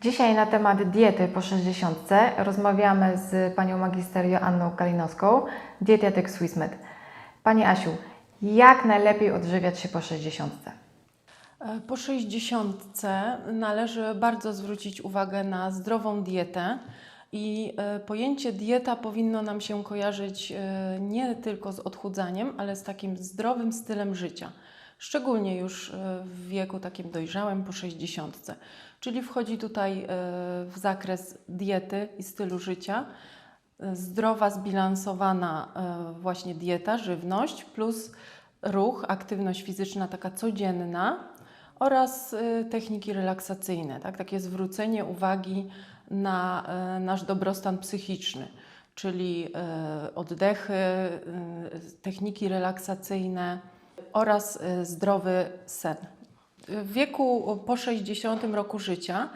Dzisiaj na temat diety po 60 rozmawiamy z panią magister Joanną Kalinowską, dietetyk SwissMed. Pani Asiu, jak najlepiej odżywiać się po 60? E, Po 60 należy bardzo zwrócić uwagę na zdrową dietę. I e, pojęcie dieta powinno nam się kojarzyć e, nie tylko z odchudzaniem, ale z takim zdrowym stylem życia. Szczególnie już e, w wieku takim dojrzałym po 60. Czyli wchodzi tutaj e, w zakres diety i stylu życia zdrowa, zbilansowana e, właśnie dieta, żywność plus ruch, aktywność fizyczna taka codzienna oraz techniki relaksacyjne, tak? takie zwrócenie uwagi na nasz dobrostan psychiczny, czyli oddechy, techniki relaksacyjne oraz e, zdrowy sen. W wieku po 60 roku życia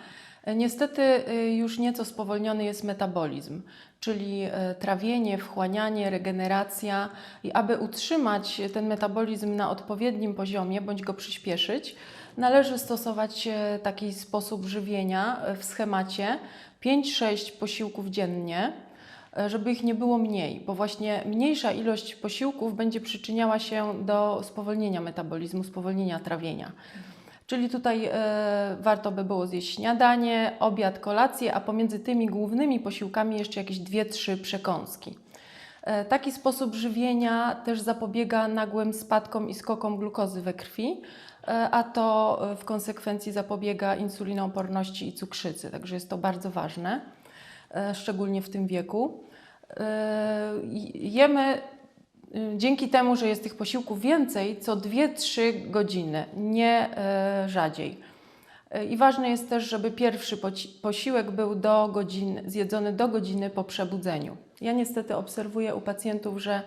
e, niestety już nieco spowolniony jest metabolizm, czyli trawienie, wchłanianie, regeneracja i aby utrzymać ten metabolizm na odpowiednim poziomie bądź go przyspieszyć, należy stosować taki sposób żywienia w schemacie 5-6 posiłków dziennie, żeby ich nie było mniej, bo właśnie mniejsza ilość posiłków będzie przyczyniała się do spowolnienia metabolizmu, spowolnienia trawienia. Czyli tutaj e, warto by było zjeść śniadanie, obiad, kolację, a pomiędzy tymi głównymi posiłkami jeszcze jakieś dwie, trzy przekąski. E, Taki sposób żywienia też zapobiega nagłym spadkom i skokom glukozy we krwi, e, a to e, w konsekwencji zapobiega insulinooporności i cukrzycy, także jest to bardzo ważne, e, szczególnie w tym wieku. E, Jemy y, dzięki temu, że jest tych posiłków więcej, co 2-3 godziny, nie e, rzadziej. E, I ważne jest też, żeby pierwszy posiłek był do godzin, zjedzony do godziny po przebudzeniu. Ja niestety obserwuję u pacjentów, że e,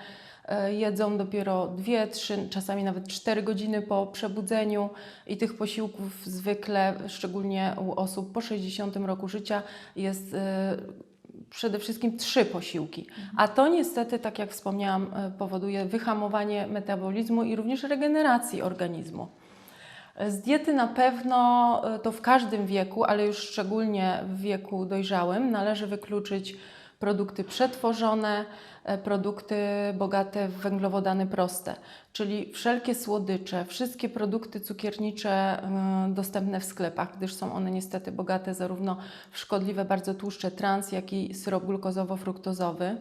jedzą dopiero 2, 3, czasami nawet 4 godziny po przebudzeniu i tych posiłków zwykle, szczególnie u osób po 60 roku życia, jest e, przede wszystkim trzy posiłki. A to niestety, tak jak wspomniałam, e, powoduje wyhamowanie metabolizmu i również regeneracji organizmu. Z diety na pewno e, to w każdym wieku, ale już szczególnie w wieku dojrzałym, należy wykluczyć produkty przetworzone, e, produkty bogate w węglowodany proste, czyli wszelkie słodycze, wszystkie produkty cukiernicze e, dostępne w sklepach, gdyż są one niestety bogate zarówno w szkodliwe bardzo tłuszcze trans, jak i syrop glukozowo-fruktozowy.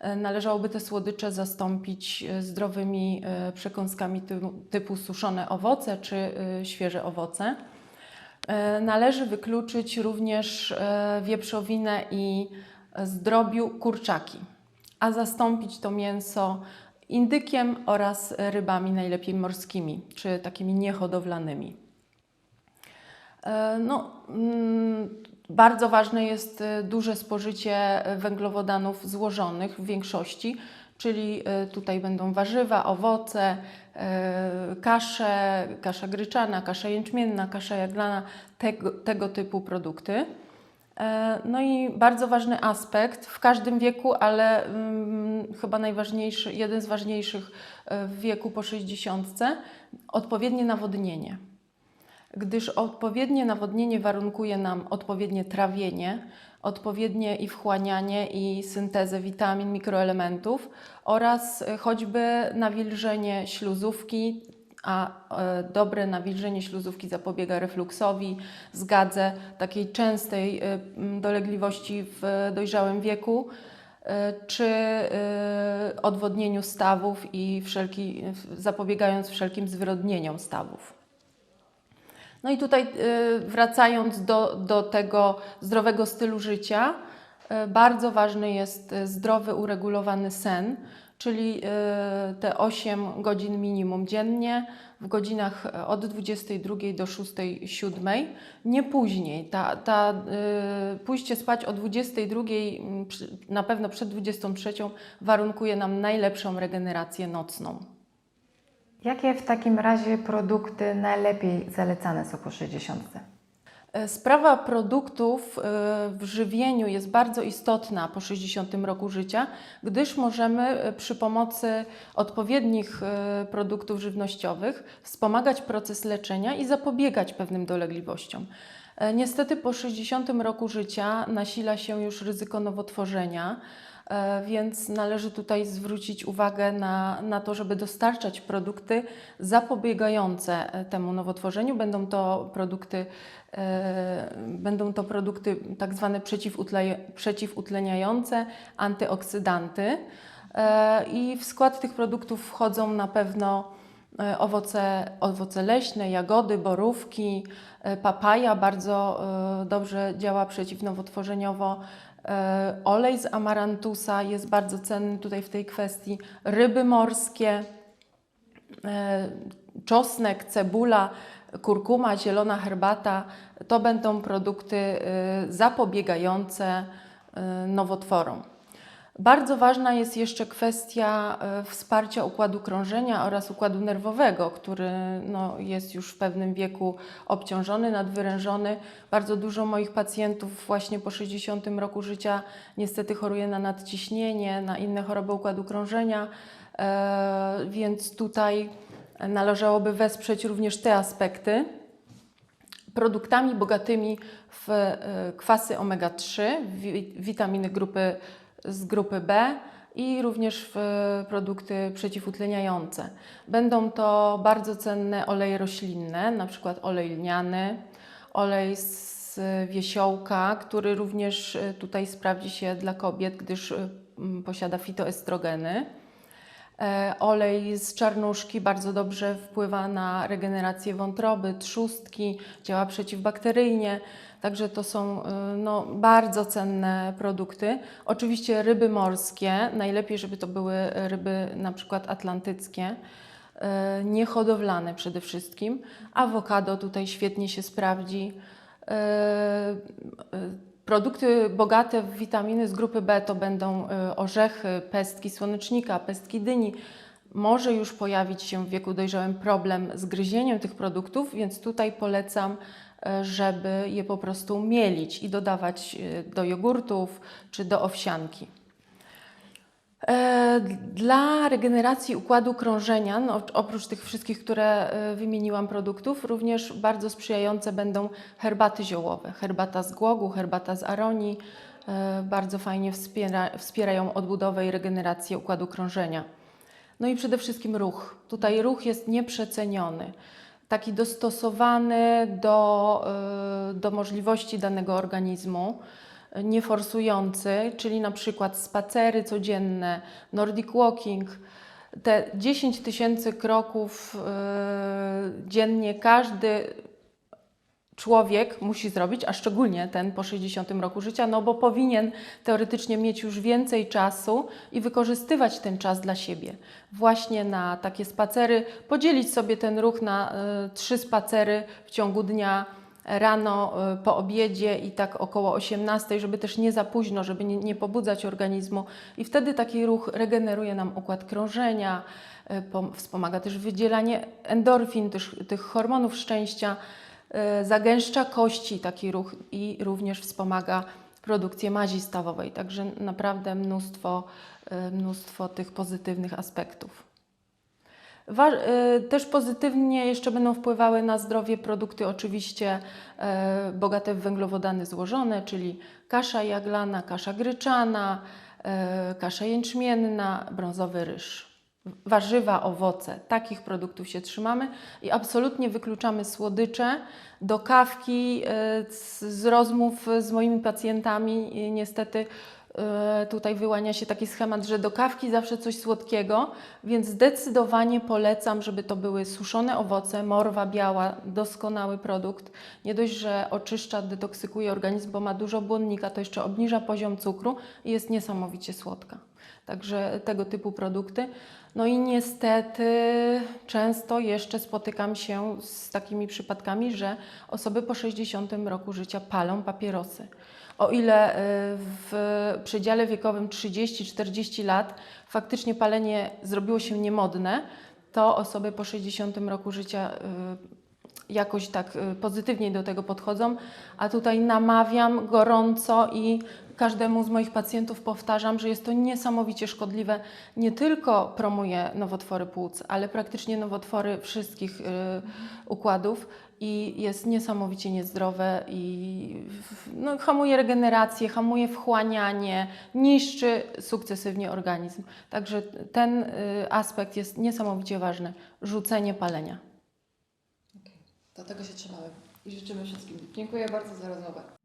E, Należałoby te słodycze zastąpić zdrowymi przekąskami typu, suszone owoce czy świeże owoce. Należy wykluczyć również wieprzowinę i zdrobiu kurczaki, a zastąpić to mięso indykiem oraz rybami, najlepiej morskimi, czy takimi niehodowlanymi. E, No, mm, bardzo ważne jest e, duże spożycie węglowodanów złożonych w większości, czyli e, tutaj będą warzywa, owoce, kasze, kasza gryczana, kasza jęczmienna, kasza jaglana, tego, tego typu produkty. E, No i bardzo ważny aspekt w każdym wieku, ale mm, chyba najważniejszy, jeden z ważniejszych e, w wieku po 60, odpowiednie nawodnienie. Gdyż odpowiednie nawodnienie warunkuje nam odpowiednie trawienie, odpowiednie i wchłanianie i syntezę witamin, mikroelementów oraz e, choćby nawilżenie śluzówki, a e, dobre nawilżenie śluzówki zapobiega refluksowi, zgadze, takiej częstej e, dolegliwości w dojrzałym wieku, e, czy odwodnieniu stawów i wszelki, zapobiegając wszelkim zwyrodnieniom stawów. No i tutaj wracając do, do tego zdrowego stylu życia, bardzo ważny jest zdrowy, uregulowany sen, czyli y, te 8 godzin minimum dziennie w godzinach e, od 22 do 6, 7, nie później. Ta, ta, y, pójście spać o 22, mm, na pewno przed 23 warunkuje nam najlepszą regenerację nocną. Jakie w takim razie produkty najlepiej zalecane są po 60? E, Sprawa produktów e, w żywieniu jest bardzo istotna po 60 roku życia, gdyż możemy e, przy pomocy odpowiednich produktów żywnościowych wspomagać proces leczenia i zapobiegać pewnym dolegliwościom. Niestety po 60 roku życia nasila się już ryzyko nowotworzenia, więc należy tutaj zwrócić uwagę na, na to, żeby dostarczać produkty zapobiegające e, temu nowotworzeniu. Będą to produkty, e, będą to produkty tak zwane przeciwutle, przeciwutleniające, antyoksydanty. E, I w skład tych produktów wchodzą na pewno e, owoce, owoce leśne, jagody, borówki, e, papaja bardzo e, dobrze działa przeciwnowotworzeniowo. E, Olej z amarantusa jest bardzo cenny tutaj w tej kwestii. Ryby morskie, e, czosnek, cebula, kurkuma, zielona herbata to będą produkty e, zapobiegające nowotworom. Bardzo ważna jest jeszcze kwestia e, wsparcia układu krążenia oraz układu nerwowego, który no, jest już w pewnym wieku obciążony, nadwyrężony. Bardzo dużo moich pacjentów właśnie po 60 roku życia niestety choruje na nadciśnienie, na inne choroby układu krążenia, e, więc tutaj należałoby wesprzeć również te aspekty produktami bogatymi w e, kwasy omega-3, wi- witaminy grupy z grupy B i również w e, produkty przeciwutleniające. Będą to bardzo cenne oleje roślinne, na przykład olej lniany, olej z wiesiołka, który również e, tutaj sprawdzi się dla kobiet, gdyż e, posiada fitoestrogeny. E, Olej z czarnuszki bardzo dobrze wpływa na regenerację wątroby, trzustki, działa przeciwbakteryjnie, także to są y, no, bardzo cenne produkty. Oczywiście ryby morskie, najlepiej, żeby to były ryby na przykład atlantyckie, e, niehodowlane przede wszystkim. Awokado tutaj świetnie się sprawdzi. Produkty bogate w witaminy z grupy B to będą e, orzechy, pestki słonecznika, pestki dyni. Może już pojawić się w wieku dojrzałym problem z gryzieniem tych produktów, więc tutaj polecam, e, żeby je po prostu mielić i dodawać e, do jogurtów czy do owsianki. E, Dla regeneracji układu krążenia, no, oprócz tych wszystkich, które e, wymieniłam produktów, również bardzo sprzyjające będą herbaty ziołowe. Herbata z głogu, herbata z aronii e, bardzo fajnie wspiera, wspierają odbudowę i regenerację układu krążenia. No i przede wszystkim ruch. Tutaj ruch jest nieprzeceniony. Taki dostosowany do, do możliwości danego organizmu, nieforsujący, czyli na przykład spacery codzienne, Nordic walking. Te 10 tysięcy kroków y, dziennie każdy człowiek musi zrobić, a szczególnie ten po 60 roku życia, no bo powinien teoretycznie mieć już więcej czasu i wykorzystywać ten czas dla siebie. Właśnie na takie spacery, podzielić sobie ten ruch na y, trzy spacery w ciągu dnia, rano, y, po obiedzie i tak około 18, żeby też nie za późno, żeby nie, nie pobudzać organizmu. I wtedy taki ruch regeneruje nam układ krążenia, y, pom- wspomaga też wydzielanie endorfin, tych hormonów szczęścia. Y, zagęszcza kości taki ruch i również wspomaga produkcję mazi stawowej. Także naprawdę mnóstwo, mnóstwo tych pozytywnych aspektów. Y, Też pozytywnie jeszcze będą wpływały na zdrowie produkty oczywiście e, bogate w węglowodany złożone, czyli kasza jaglana, kasza gryczana, e, kasza jęczmienna, brązowy ryż. Warzywa, owoce, takich produktów się trzymamy i absolutnie wykluczamy słodycze. Do kawki e, z, rozmów z moimi pacjentami niestety tutaj wyłania się taki schemat, że do kawki zawsze coś słodkiego, więc zdecydowanie polecam, żeby to były suszone owoce, morwa biała, doskonały produkt. Nie dość, że oczyszcza, detoksykuje organizm, bo ma dużo błonnika, to jeszcze obniża poziom cukru i jest niesamowicie słodka. Także tego typu produkty. No i niestety często jeszcze spotykam się z takimi przypadkami, że osoby po 60 roku życia palą papierosy. O ile y, w przedziale wiekowym 30-40 lat faktycznie palenie zrobiło się niemodne, to osoby po 60 roku życia y, jakoś tak y, pozytywniej do tego podchodzą, a tutaj namawiam gorąco i każdemu z moich pacjentów powtarzam, że jest to niesamowicie szkodliwe. Nie tylko promuje nowotwory płuc, ale praktycznie nowotwory wszystkich y, układów i jest niesamowicie niezdrowe i no, hamuje regenerację, hamuje wchłanianie, niszczy sukcesywnie organizm. Także ten y, aspekt jest niesamowicie ważny. Rzucenie palenia. Do tego się trzymamy i życzymy wszystkim. Dziękuję bardzo za rozmowę.